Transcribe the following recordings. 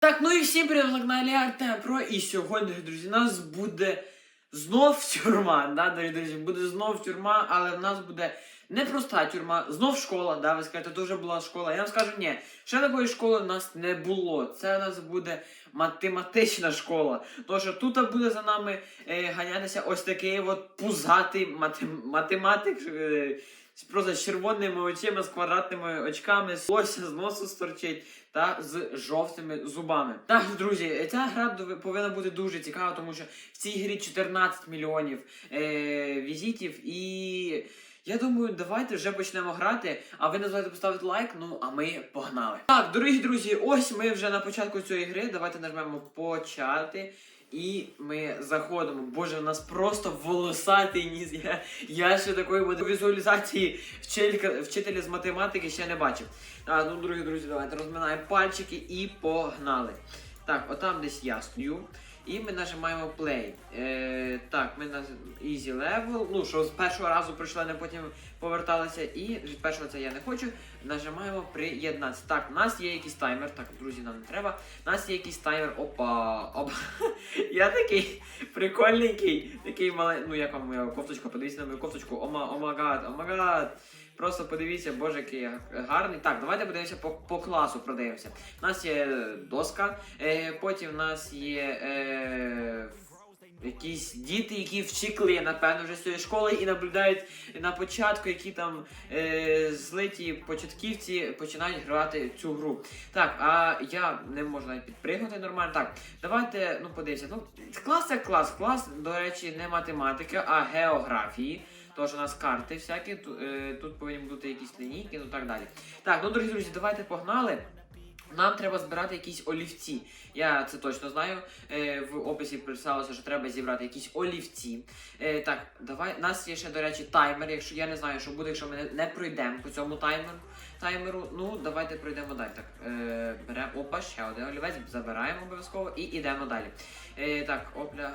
Так, ну і всім привіт, на каналі Артем Про. І сьогодні, друзі, у нас буде знов тюрма. Да, дорогі друзі, буде знов тюрма, але в нас буде не проста тюрма, знов школа. Да, ви скажете, то вже була школа. Я вам скажу, ні, ще такої школи у нас не було. Це у нас буде математична школа. Тому що тут буде за нами е, ганятися ось такий от пузатий матем- математик. Е, Просто з червоними очима, з квадратними очками, з лося з носу сторчить та з жовтими зубами. Так, друзі, ця гра повинна бути дуже цікава, тому що в цій грі 14 мільйонів е, візитів. І я думаю, давайте вже почнемо грати. А ви не забувайте поставити лайк. Ну а ми погнали. Так, дорогі друзі, ось ми вже на початку цієї гри. Давайте нажмемо почати. І ми заходимо. Боже, у нас просто волосатий ніс. Я, я ще такої візуалізації вчителька, вчителя з математики ще не бачив. А, ну, другі друзі, давайте розминаємо пальчики і погнали. Так, отам десь я стою. І ми нажимаємо play. Е, так, ми на easy level. Ну, що з першого разу пройшли, не потім поверталися. І від першого це я не хочу. Нажимаємо приєднатися. Так, у нас є якийсь таймер. Так, друзі, нам не треба. У нас є якийсь таймер. Опа. Опа. Я такий прикольненький. Такий маленький. Ну, як вам моя кофточка? Подивіться на мою кофточку. Ома, омагад, омагад. Просто подивіться, боже, який гарний. Так, давайте подивимося по, по класу продивимося. У нас є доска, е, потім у нас є е, якісь діти, які вчикли, напевно, вже з цієї школи і наблюдають на початку, які там е, злиті початківці починають грати цю гру. Так, а я не можу навіть підпригнути нормально. Так, давайте, ну подивіться. Ну, клас як клас. Клас, до речі, не математика, а географії. Тож у нас карти всякі, е, тут повинні бути якісь лінійки, ну так далі. Так, ну дорогі друзі, давайте погнали. Нам треба збирати якісь олівці. Я це точно знаю. Е, в описі писалося, що треба зібрати якісь олівці. Е, так, давай. У нас є ще, до речі, таймер. Якщо я не знаю, що буде, якщо ми не, пройдемо по цьому таймеру. Таймеру, ну давайте пройдемо далі. Так, беремо. Опа, ще один олівець, забираємо обов'язково і йдемо далі. Так, опля.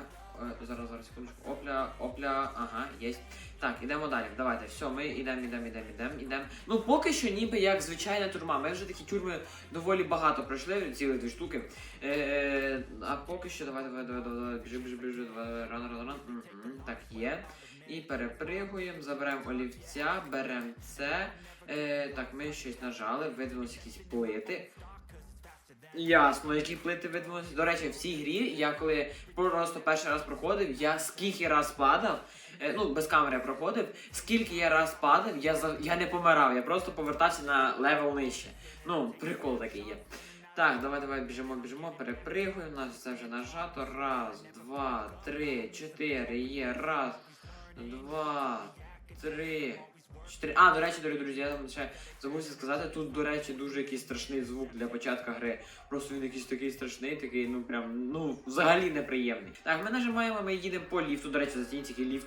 Зараз, зараз, секундочку. Опля, опля, ага, є. Так, ідемо далі. Давайте, все, ми йдемо, йдемо, йдемо, йдемо, йдемо. Ну, поки що ніби як звичайна тюрма. Ми вже такі тюрми доволі багато пройшли, цілих дві штуки. Е, а поки що давай, давай, давай, давай, давай, біжи, біжи, біжи, давай, рано, рано, рано. Мгм, Так, є. І перепригуємо, заберемо олівця, беремо це. Е, так, ми щось нажали, видвинулися якісь плити. Ясно, які плити видвинулися. До речі, в цій грі я коли просто перший раз проходив, я скільки раз падав, е, ну без камери проходив, скільки я раз падав, я за я не помирав, я просто повертався на левел нижче. Ну, прикол такий є. Так, давай, давай, біжимо, біжимо, перепригуємо. У нас це вже нажато. Раз, два, три, чотири. Є. Раз, два, три. Чотири. А, до речі, дорогі друзі, я там ще забувся сказати, тут, до речі, дуже якийсь страшний звук для початку гри. Просто він якийсь такий страшний, такий, ну прям, ну, взагалі неприємний. Так, ми нажимаємо, ми їдемо по ліфту. До речі, зацініть який ліфт.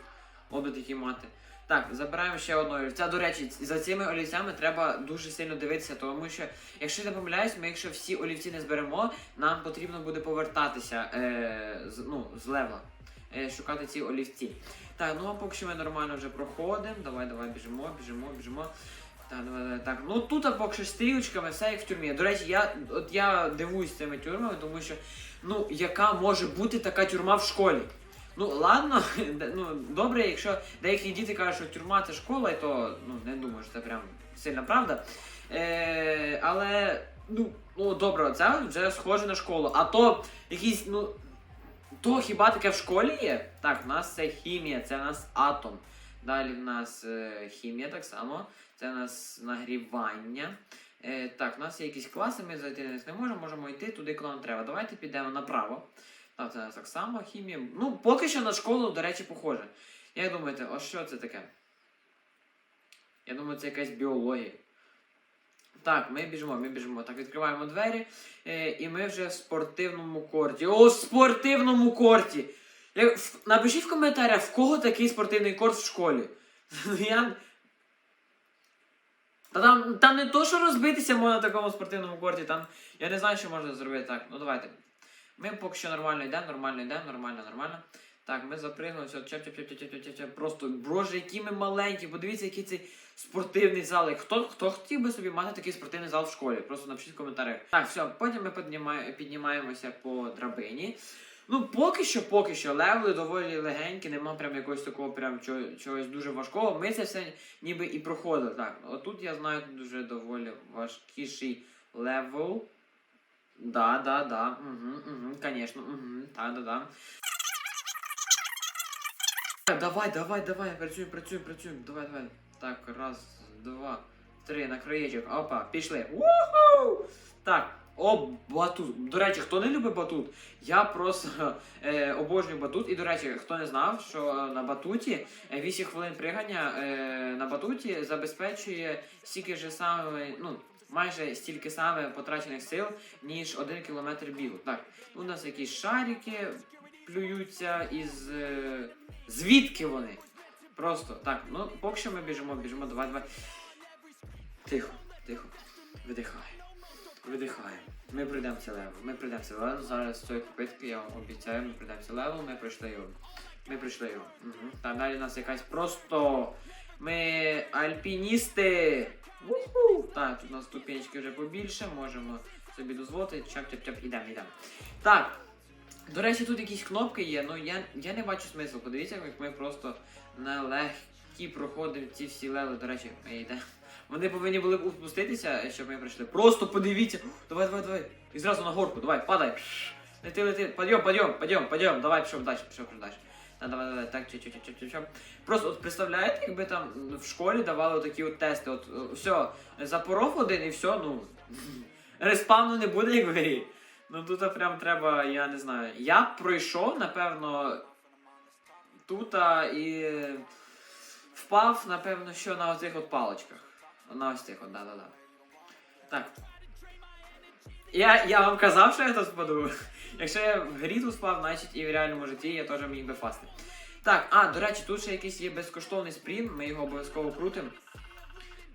Обид такі мати. Так, забираємо ще одного олівця. До речі, за цими олівцями треба дуже сильно дивитися, тому що, якщо я не помиляюсь, ми якщо всі олівці не зберемо, нам потрібно буде повертатися е, з, ну, з левела. Е, шукати ці олівці. Так, ну а поки що ми нормально вже проходимо. Давай, давай, біжимо, біжимо, біжимо. Так, давай, давай, так. Ну тут а поки що стрілочками, все як в тюрмі. До речі, я от я дивуюсь цими тюрмами, тому що ну яка може бути така тюрма в школі? Ну ладно, ну добре, якщо деякі діти кажуть, що тюрма це школа, і то ну не думаю, що це прям сильна правда. Е, але ну, ну добре, це вже схоже на школу. А то якісь, ну. То хіба таке в школі є? Так, в нас це хімія, це в нас атом. Далі в нас е, хімія так само. Це в нас нагрівання. Е, так, у нас є якісь класи, ми зайти не можемо, можемо йти туди, куди нам треба. Давайте підемо направо. Так, це так само хімія. Ну, поки що на школу, до речі, похоже. Як думаєте, а що це таке? Я думаю, це якась біологія. Так, ми біжимо, ми біжимо. Так, відкриваємо двері. Е, і ми вже в спортивному корті. О, в спортивному корті! Напишіть в коментарях, в кого такий спортивний корт в школі. Я... Та там, там не то, що розбитися можна на такому спортивному корті, там я не знаю, що можна зробити. Так, ну давайте. Ми поки що нормально йдемо, нормально йдемо, нормально, нормально. Так, ми запригнули, все, чеп, чеп, чеп, чеп, чеп, чеп, чеп. Просто, боже, які ми маленькі. Подивіться, який цей спортивний зал. Хто, хто хотів би собі мати такий спортивний зал в школі? Просто напишіть в коментарях. Так, все, потім ми піднімає, піднімаємося по драбині. Ну, поки що, поки що, левели доволі легенькі, нема прям якогось такого прям чогось дуже важкого. Ми це все ніби і проходили. Так, отут я знаю дуже доволі важкіший левел. Да, да, да. Угу, угу, конечно. Угу, да, да, да. Давай, давай, давай, працюємо, працюємо, працюємо. Давай, давай. Так, раз, два, три, на краєчок. Опа, пішли. Уху! Так, о, батут. До речі, хто не любить батут, я просто е, обожнюю батут. І до речі, хто не знав, що на батуті е, 8 хвилин пригання е, на батуті забезпечує стільки ж саме, ну, майже стільки саме потрачених сил, ніж один кілометр бігу. Так, у нас якісь шарики плюються із. Е, звідки вони? Просто так, ну поки що ми біжимо, біжимо, давай, давай. Тихо, тихо. Видихай. Видихай. Ми пройдемо цей левел. Ми пройдемо цей левел. Зараз з цієї попитки, я вам обіцяю, ми пройдемо цей левел, ми пройшли його. Ми пройшли його. Угу. Там далі у нас якась просто. Ми альпіністи. Уху! Так, тут у нас ступенечки вже побільше, можемо собі дозволити. Чап-чап-чап, ідемо, ідемо. Так. До речі, тут якісь кнопки є, ну я, я не бачу смислу. Подивіться, як ми просто на легкі проходимо ці всі левели. До речі, ми йдемо. Вони повинні були б опуститися, щоб ми прийшли. Просто подивіться. Давай, давай, давай. І зразу на горку, давай, падай. Лети, лети. Подйом, подйом, подйом, подйом. Давай, пішов далі, пішов далі. Да, давай, давай, так, чу чу чу чу чу Просто от представляєте, якби там в школі давали такі от тести. От е, все, запоров один і все, ну. Респавну не буде, як в грі. Ну тут прям треба, я не знаю. Я пройшов, напевно, тут і впав, напевно, що на оцих от паличках. На ось цих от, да-да-да. Так. Я, я вам казав, що я тут впаду. Якщо я в грі тут впав, значить і в реальному житті я теж міг би впасти. Так, а, до речі, тут ще якийсь є безкоштовний спрін, ми його обов'язково крутимо.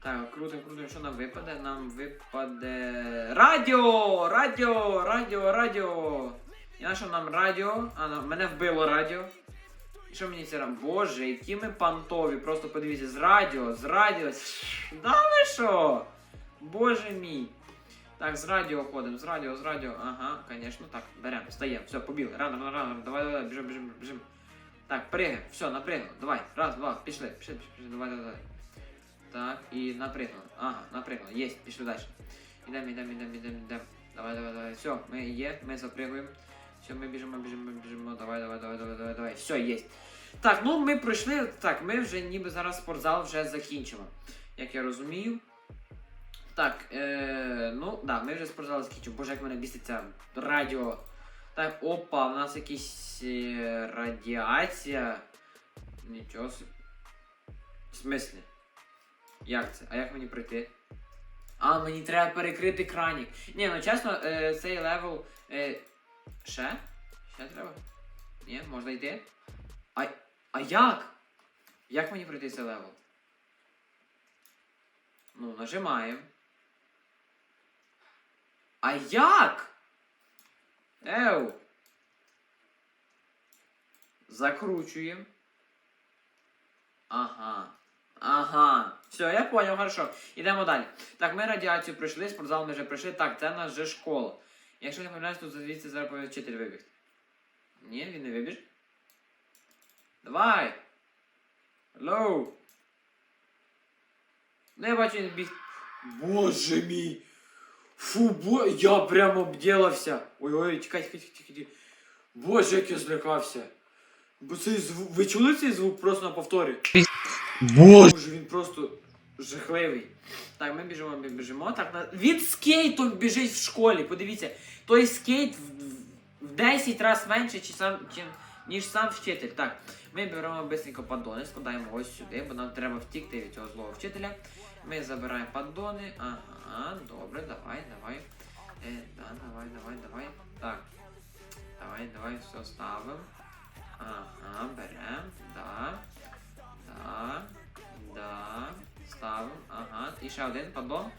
Так, крутим, крутим, що нам випаде? Нам випаде. Радіо! Радіо! Радіо, радіо! І на що нам радіо? А, на- мене вбило радіо. І що мені це ра- Боже, які ми пантові. Просто подивіться, з радіо, з радіо. Да ви що? Боже мій. Так, з радіо ходимо, з радіо, з радіо. Ага, звісно, так, беремо, встаємо. Все, побігли. Рано, рано, рано. Давай, давай, біжимо, біжимо, біжимо. Так, пригаємо. Все, напрягли. Давай. Раз, два, пішли, пішли, пішли, давай, давай, давай. Так, і напрягли. Ага, напрягли. Єсть, пішли далі. Ідемо, ідемо, ідемо, ідемо, ідемо. Давай, давай, давай. Все, ми є, ми запрягуємо. Все, ми біжимо, біжимо, біжимо. Давай, давай, давай, давай, давай, давай. Все, є. Так, ну ми пройшли. Так, ми вже ніби зараз спортзал вже закінчимо. Як я розумію. Так, е, ну, да, ми вже спортзал закінчимо. Боже, як мене біситься радіо. Так, опа, у нас якісь е, радіація. Нічого собі. В смислі? Як це? А як мені пройти? А, мені треба перекрити кранік. Ні, ну чесно, е, цей левел. Е, ще? Ще треба? Ні, можна йти? А, а як? Як мені пройти цей левел? Ну, нажимаємо. А як? Еу. Закручуємо. Ага. Ага. Все, я понял, хорошо. Ідемо далі. Так, ми радіацію пройшли, спортзал ми вже пройшли. Так, це нас вже школа. Якщо не помиляюсь, тут звідси зараз повинен вчитель вибігти. Ні, він не вибіж. Давай! Hello! Я бачу, він біг. Боже мій! Фу, бо... я прямо обділився. Ой-ой, чекай, чекай, чекай, чекай. Боже, як я злякався. Бо цей звук. Ви чули цей звук просто на повторі? Боже, він просто жахливий. Так, ми біжимо, ми біжимо. Так, на... Він скейтом біжить в школі. Подивіться, той скейт в, в 10 разів менше, чи сам, чим, ніж сам вчитель. Так, ми беремо бистренько поддони, складаємо ось сюди, бо нам треба втікти від цього злого вчителя. Ми забираємо поддони. Ага, добре, давай, давай. Е, да, давай, давай, давай. Так. Давай, давай, все ставимо. Ага, берем, да. Да. Да. Ставимо. Ага. І ще один поддон.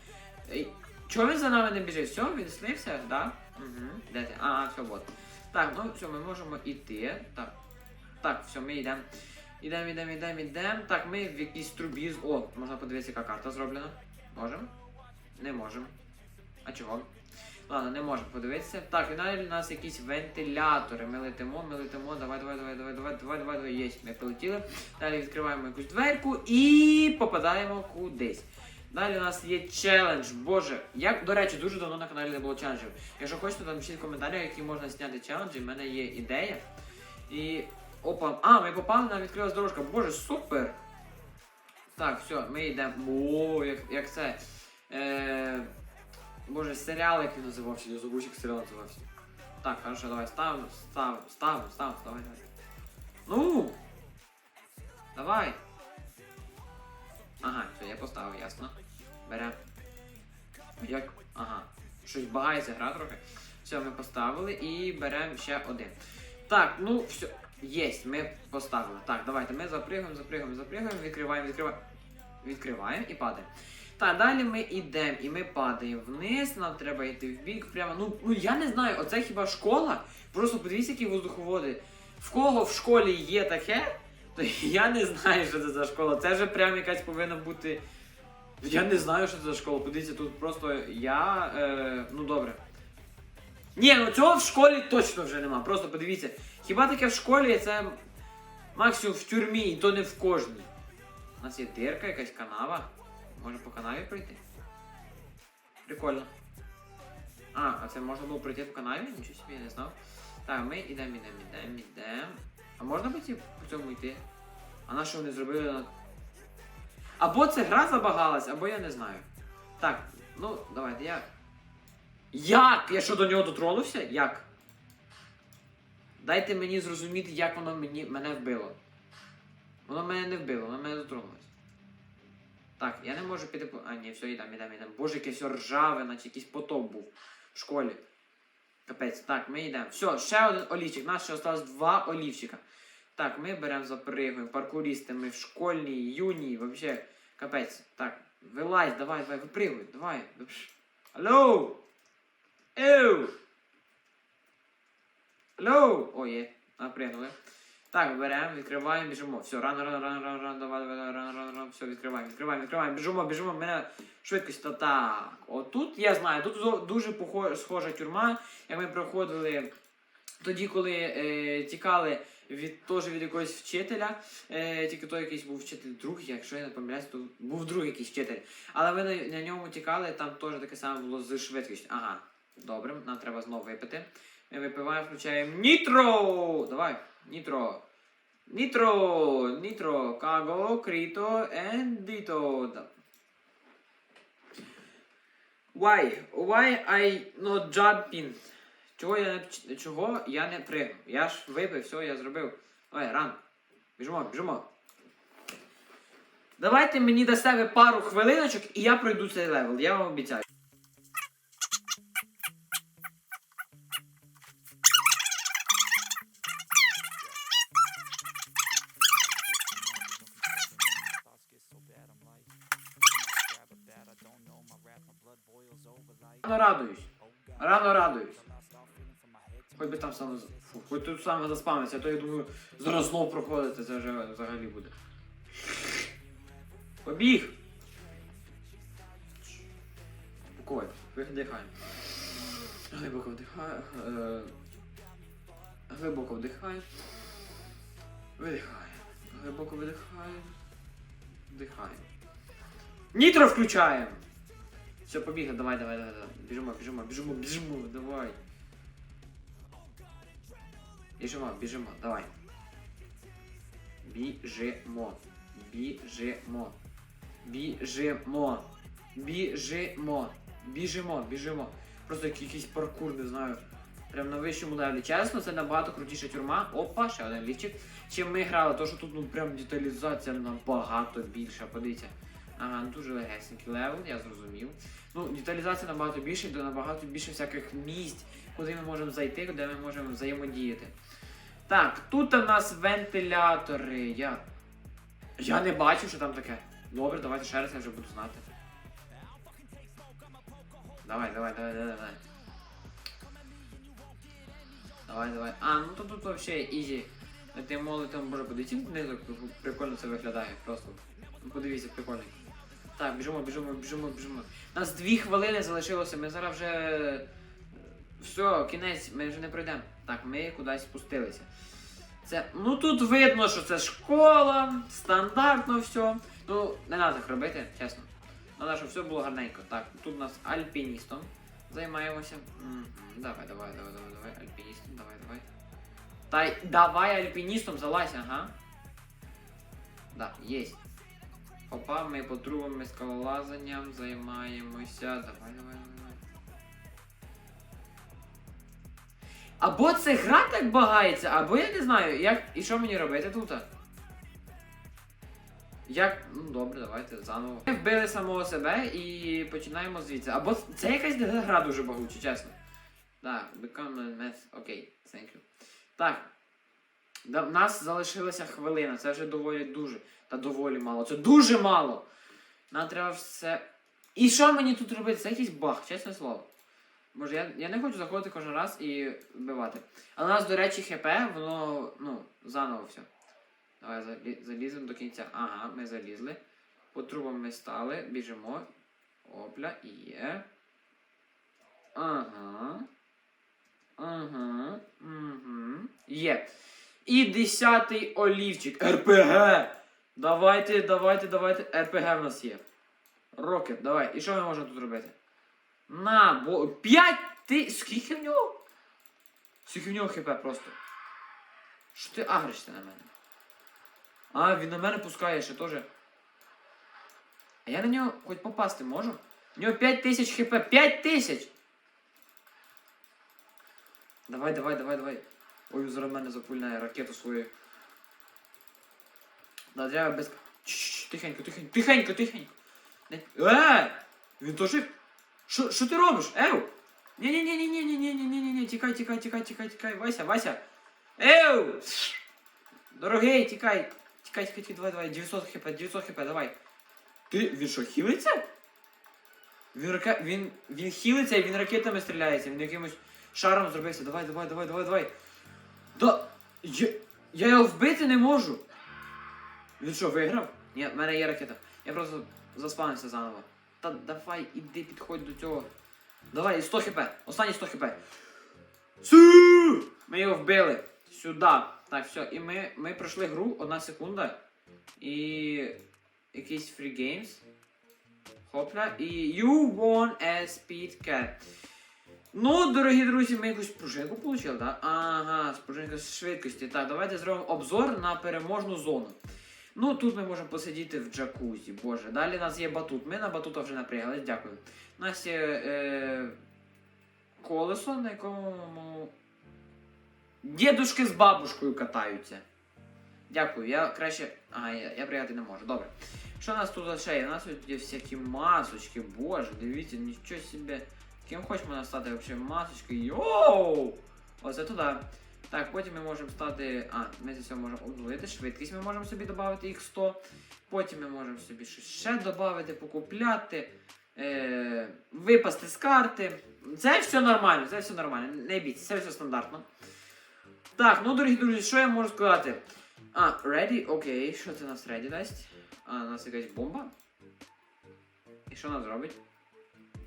Ей, Чого він за нами не біжить? Все, він слився, да? Угу. Де ти? Ага, все, вот. Так, ну все, ми можемо йти. Так. Так, все, ми йдемо. Ідемо, ідемо, ідемо, ідемо. Так, ми в якійсь трубі. О, можна подивитися, яка карта зроблена. Можемо? Не можемо. А чого? Ладно, не можемо подивитися. Так, і далі у нас якісь вентилятори. Ми летимо, ми летимо. Давай, давай, давай, давай, давай, давай, давай, давай. Єсть, ми полетіли. Далі відкриваємо якусь дверку і попадаємо кудись. Далі у нас є челендж. Боже, як, до речі, дуже давно на каналі не було челенджів. Якщо хочете, там пишіть в коментарях, які можна зняти челенджі. В мене є ідея. І. Опа. А, ми попали на відкрилась дорожка. Боже, супер! Так, все, ми йдемо. О, як, як це. Е... Боже, серіал, як він називався, я забув, як серіал називався. Так, хорошо, давай, ставимо, ставимо, ставимо, ставимо, давай, давай. Ну! Давай! Ага, все, я поставив, ясно. Берем. Як? Ага. Щось багається гра трохи. Все, ми поставили і беремо ще один. Так, ну все. Єсть, ми поставили. Так, давайте ми запрыгаємо, запрыгаємо, запрыгаємо, відкриваємо, відкриваємо. Відкриваємо і падаємо. Так, далі ми йдемо і ми падаємо вниз, нам треба йти в бік прямо. Ну, ну я не знаю, оце хіба школа? Просто подивіться, які воздуховоди. В кого в школі є таке, то я не знаю, що це за школа. Це вже прям якась повинна бути. Я не знаю, що це за школа. Подивіться, тут просто я. Е, ну добре. Ні, ну цього в школі точно вже нема. Просто подивіться. Хіба таке в школі це максимум в тюрмі, і то не в кожній. У нас є дирка, якась канава. Може по канаві пройти? Прикольно. А, а це можна було пройти по канаві? Нічого собі я не знав. Так, ми йдемо, йдемо, йдемо, йдемо. А можна по, цьому йти? А на що вони зробили. Або це гра забагалась, або я не знаю. Так, ну, давайте я. Як? Я що до нього дотронувся? Як? Дайте мені зрозуміти, як воно мені, мене вбило. Воно мене не вбило, воно мене дотронулось. Так, я не можу піти по. А, ні, все, йдемо, йдемо, йдемо. Боже, яке все ржаве, наче якийсь потоп був в школі. Капець, так, ми йдемо. Все, ще один олівчик. У нас ще осталось два олівчика. Так, ми беремо запригуємо. Паркурісти, ми в школьній, юній, вообще. Капець. Так, вилазь, давай, давай, випригуй, давай. Алло! Еу! Алло! О, є, напрягнули. Так, беремо, відкриваємо, біжимо. Все, рано, рано, рано, рано, рано, давай, давай, рано, рано, рано, все, відкриваємо, відкриваємо, відкриваємо, біжимо, біжимо, мене швидкість то так. Отут, я знаю, тут дуже схожа тюрма, як ми проходили тоді, коли е, тікали від теж від якогось вчителя, е, тільки той якийсь був вчитель друг, якщо я не помиляюсь, то був другий якийсь вчитель. Але ми на, на ньому тікали, там теж таке саме було з швидкістю. Ага, добре, нам треба знову випити. Ми випиваємо, включаємо нітро! Давай, нітро. Нітро, нітро, каго, кріто, ендіто. Да. Why? Why I not jumping? Чого я не чого я не пригну? Я ж випив, все, я зробив. Ой, ран. Біжимо, біжимо. Давайте мені до себе пару хвилиночок і я пройду цей левел, я вам обіцяю. Рано радуюсь. Рано радуюсь. Хоч би там саме фу, хоч тут саме заспавниться, а то я думаю, зараз знов проходити, це вже взагалі буде. Побіг! Спокійно, видихаємо. Глибоко вдихаємо. Е, глибоко вдихаємо. Видихаємо. Глибоко видихаємо. Вдихаємо. Нітро включаємо! Все, побігли, давай, давай, давай, давай. Біжимо, біжимо, біжимо, біжимо, давай. Біжимо, біжимо, давай. Біжимо. Біжимо. Біжимо. Біжимо. Біжимо, біжимо. Просто якийсь паркур, не знаю. Прям на вищому левелі. Чесно, це набагато крутіша тюрма. Опа, ще один лівчик. Чим ми грали, то що тут ну прям деталізація набагато більша. Подивіться. Ага, дуже легесенький левел, я зрозумів. Ну, деталізація набагато більша, де набагато більше всяких місць, куди ми можемо зайти, куди ми можемо взаємодіяти. Так, тут у нас вентилятори. Я. Я не бачив, що там таке. Добре, давайте ще раз я вже буду знати. Давай, давай, давай, давай, давай. Давай, давай. А, ну то тут вообще ізі. Ти молитом, боже, внизу, прикольно це виглядає просто. Ну, Подивіться, прикольно. Так, біжимо, біжимо, біжимо, біжимо. У нас дві хвилини залишилося, ми зараз вже. Все, кінець, ми вже не пройдемо. Так, ми кудись спустилися. Це, ну тут видно, що це школа, стандартно все. Ну, не треба так робити, чесно. Треба, щоб все було гарненько. Так, тут у нас альпіністом займаємося. Давай, давай, давай, давай, давай, альпіністом, давай, давай. Та давай альпіністом залазь, ага. Да, єсть. Опа, ми по трубам і скалолазанням займаємося. Давай, давай, давай. Або це гра так багається, або я не знаю, як і що мені робити тут. Як. Ну добре, давайте заново. Ми вбили самого себе і починаємо звідси. Або це якась гра дуже багуча, чесно. Так, become a mess. Окей, thank you. Так. В нас залишилася хвилина, це вже доволі дуже. Та доволі мало. Це дуже мало. Нам треба все. І що мені тут робити? Це якийсь баг, чесне слово. Може, я, я не хочу заходити кожен раз і вбивати. Але у нас, до речі, ХП, воно, ну, заново все. Давай залі, заліземо до кінця. Ага, ми залізли. По трубам ми стали, біжимо. Опля, є. Ага. Ага. Угу. Є. І десятий олівчик. РПГ! Давайте, давайте, давайте. РПГ в нас є. Рокет, давай. І що ми можемо тут робити? На, бо. П'ять ти. Скільки в нього? Скільки в нього хп просто? Що ти агришся на мене? А, він на мене пускає ще теж. А я на нього хоч попасти можу? У нього 5000 хп. 5000! Давай, давай, давай, давай. Ой, зараз мене запульняє ракету свою. Да, треба без. Тихенько, тихенько, тихенько, тихенько. Е! Він теж. Що, що ти робиш? Еу! ні ні ні ні ні ні ні ні ні ні ні тікай, тікай, тікай, тікай, тікай, Вася, Вася. Еу! Дорогий, тікай. Тікай, тікай, тікай, давай, давай, 900 хп, 900 хп, давай. Ти, він що, хілиться? Він, раке... він, він хілиться і він ракетами стріляється, він якимось шаром зробився. Давай, давай, давай, давай, давай. Да. Я, я його вбити не можу. Він що, виграв? Ні, в мене є ракета. Я просто заспавнився заново. Та давай, іди, підходь до цього. Давай, 100 хп. Останні 100 хп. Су! Ми його вбили. Сюди. Так, все. І ми, ми пройшли гру, одна секунда. І. Якийсь free games. Хопля. І you won a speed cat. Ну, дорогі друзі, ми якусь пружинку отримали, так? Ага, пружинка з швидкості. Так, давайте зробимо обзор на переможну зону. Ну, тут ми можемо посидіти в джакузі, боже. Далі у нас є батут. Ми на батута вже напрягались, дякую. У нас є е, колесо, на якому дідушки з бабушкою катаються. Дякую, я краще. Ага, я, я пригати не можу. Добре. Що у нас тут ще є? У нас тут є всякі масочки, боже, дивіться, нічого собі. Ким хочемо стати взагалі масочки? Йоу! Оце туди. Так, потім ми можемо стати. А, ми цього можемо обновити швидкість, ми можемо собі додати їх 100. Потім ми можемо собі щось ще додати, покупляти, е- випасти з карти. Це все нормально, це все нормально. Не бійтесь, це все стандартно. Так, ну дорогі друзі, що я можу сказати? А, ready, окей, що це нас ready дасть? А, у нас якась бомба. І що вона зробить?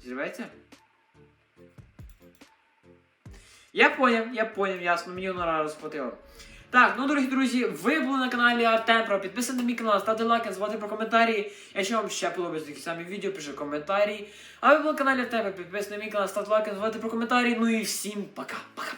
Зірветься? Я поняв, я поняв, ясно, мені нора розхватило. Так, ну дорогі друзі, ви були на каналі Артемпро. Підписуйтесь на мій канал, ставте лайки, звати про коментарі. Якщо вам ще подобаються такі самі відео, пишіть коментарі. А ви були на каналі Артемпро, підписуйтесь на мій канал, ставте лайки, звати про коментарі. Ну і всім пока, пока.